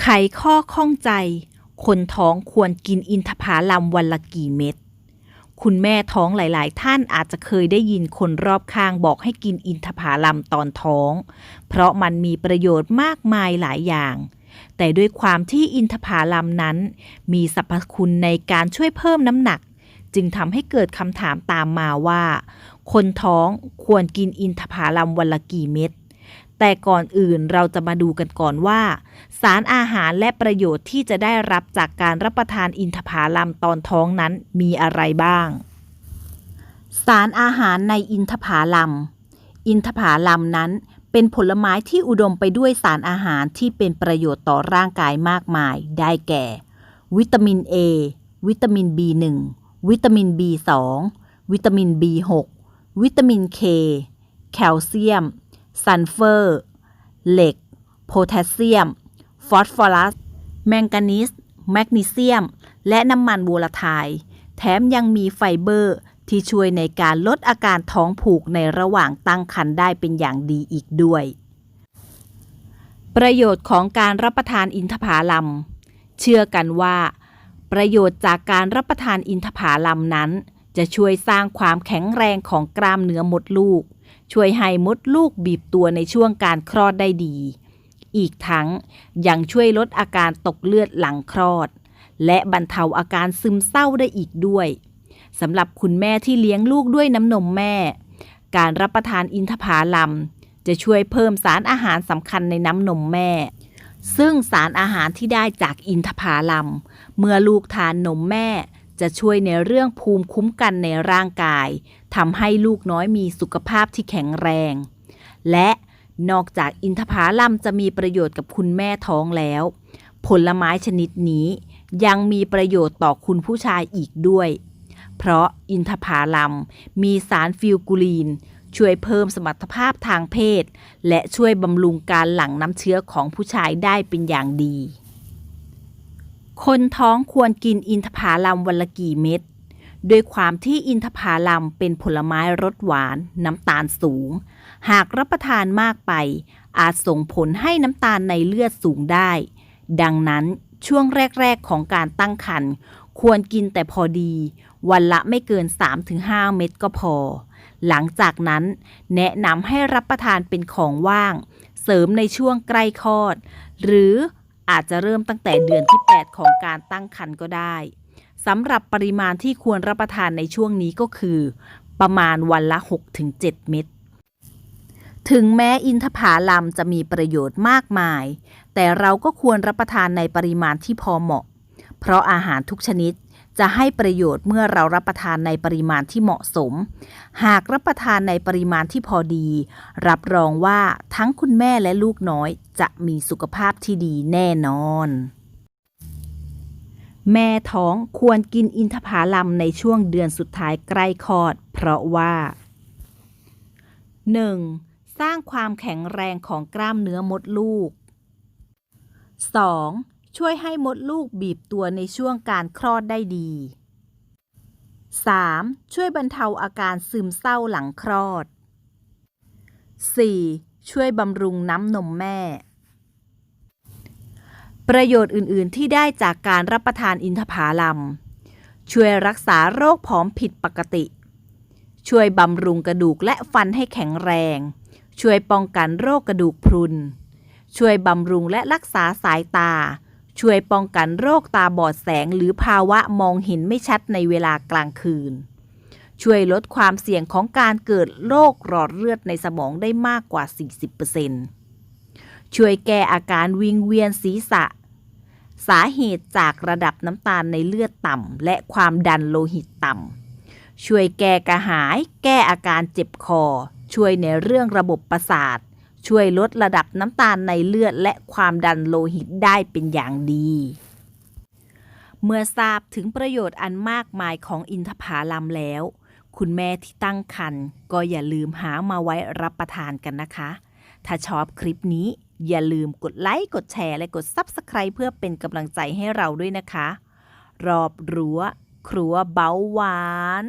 ไขข้อข้องใจ คนท้องควรกินอินทผลัมวันละกี่เม็ด คุณแม่ท้องหลาย ๆ ท่านอาจจะเคยได้ยินคนรอบข้างบอกให้กินอินทผลัมตอนท้อง เพราะมันมีประโยชน์มากมายหลายอย่าง แต่ด้วยความที่อินทผลัมนั้น มีสรรพคุณในการช่วยเพิ่มน้ำหนัก จึงทำให้เกิดคำถามตามมาว่า คนท้องควรกินอินทผลัมวันละกี่เม็ด แต่ก่อนอื่นเราจะมาดูกันก่อนว่า สารอาหารและประโยชน์ที่จะได้รับจากการรับประทานอินทผลัมตอนท้องนั้นมีอะไรบ้าง สารอาหารในอินทผลัม อินทผลัมนั้นเป็นผลไม้ที่อุดมไปด้วยสารอาหารที่เป็นประโยชน์ต่อร่างกายมากมาย ได้แก่ วิตามิน A วิตามิน B1 วิตามิน B2 วิตามิน B6 วิตามิน K แคลเซียม ซัลเฟอร์ เหล็ก โพแทสเซียม ฟอสฟอรัส แมงกานีสแมกนีเซียม และน้ำมันโวลาไทน์แถมยังมีไฟเบอร์ที่ช่วยในการลดอาการท้องผูกในระหว่างตั้งครรภ์ได้เป็นอย่างดีอีกด้วย ประโยชน์ของการรับประทานอินทผลัม เชื่อกันว่า ประโยชน์จากการรับประทานอินทผลัมนั้น จะช่วยสร้างความแข็งแรงของกล้ามเนื้อมดลูก ช่วยให้มดลูกบีบตัวในช่วงการคลอดได้ดี อีกทั้งยังช่วยลดอาการตกเลือดหลังคลอด และบรรเทาอาการซึมเศร้าได้อีกด้วยสำหรับคุณแม่ที่เลี้ยงลูกด้วยน้ำนมแม่ การรับประทานอินทผลัมจะช่วยเพิ่มสารอาหารสำคัญในน้ำนมแม่ ซึ่งสารอาหารที่ได้จากอินทผลัมเมื่อลูกทานนมแม่ จะช่วยในเรื่องภูมิคุ้มกันในร่างกายทำให้ลูกน้อยมีสุขภาพที่แข็งแรง และนอกจากอินทผลัมจะมีประโยชน์กับคุณแม่ท้องแล้ว ผลไม้ชนิดนี้ยังมีประโยชน์ต่อคุณผู้ชายอีกด้วย เพราะอินทผลัมมีสารฟิลกูลีน ช่วยเพิ่มสมรรถภาพทางเพศ และช่วยบำรุงการหลั่งน้ำเชื้อของผู้ชายได้เป็นอย่างดี คนท้องควรกินอินทผลัมวันละกี่เม็ดโดยความที่อินทผลัมเป็นผลไม้รสหวาน น้ำตาลสูง หากรับประทานมากไป อาจส่งผลให้น้ำตาลในเลือดสูงได้ ดังนั้นช่วงแรก ๆ ของการตั้งครรภ์ควรกินแต่พอดี วันละไม่เกิน 3-5 เม็ดก็พอ หลังจากนั้น แนะนำให้รับประทานเป็นของว่าง เสริมในช่วงใกล้คลอด หรือ อาจจะเริ่มตั้งแต่เดือนที่ 8 ของการตั้งครรภ์ก็ได้สำหรับปริมาณที่ควรรับประทานในช่วงนี้ก็คือ ประมาณวันละ 6-7 เม็ดถึงแม้อินทผลัมจะมีประโยชน์มากมาย แต่เราก็ควรรับประทานในปริมาณที่พอเหมาะ เพราะอาหารทุกชนิด จะให้ประโยชน์เมื่อเรารับประทานในปริมาณที่เหมาะสม หากรับประทานในปริมาณที่พอดี รับรองว่าทั้งคุณแม่และลูกน้อยจะมีสุขภาพที่ดีแน่นอน แม่ท้องควรกินอินทผลัมในช่วงเดือนสุดท้ายใกล้คลอด เพราะว่า 1. สร้างความแข็งแรงของกล้ามเนื้อมดลูก 2. ช่วยให้มดลูกบีบตัวในช่วงการคลอดได้ดี 3. ช่วยบรรเทาอาการซึมเศร้าหลังคลอด 4. ช่วยบำรุงน้ำนมแม่ ประโยชน์อื่น ๆ ที่ได้จากการรับประทานอินทผลัม ช่วยรักษาโรคผอมผิดปกติ ช่วยบำรุงกระดูกและฟันให้แข็งแรง ช่วยป้องกันโรคกระดูกพรุน ช่วยบำรุงและรักษาสายตา ช่วยป้องกันโรคตาบอดแสง หรือภาวะมองเห็นไม่ชัดในเวลากลางคืน ช่วยลดความเสี่ยงของการเกิดโรคหลอดเลือดในสมองได้มากกว่า 40%ช่วยแก้อาการวิงเวียนศีรษะ สาเหตุจากระดับน้ำตาลในเลือดต่ำและความดันโลหิตต่ำช่วยแก้กระหาย แก้อาการเจ็บคอ ช่วยในเรื่องระบบประสาท ช่วยลดระดับน้ำตาลในเลือดและความดันโลหิตได้เป็นอย่างดี เมื่อทราบถึงประโยชน์อันมากมายของอินทผลัมแล้ว คุณแม่ที่ตั้งครรภ์ก็อย่าลืมหามาไว้รับประทานกันนะคะ ถ้าชอบคลิปนี้อย่าลืมกดไลค์ กดแชร์ และกด Subscribe เพื่อเป็นกำลังใจให้เราด้วยนะคะ รอบรั้ว ครัวเบาหวาน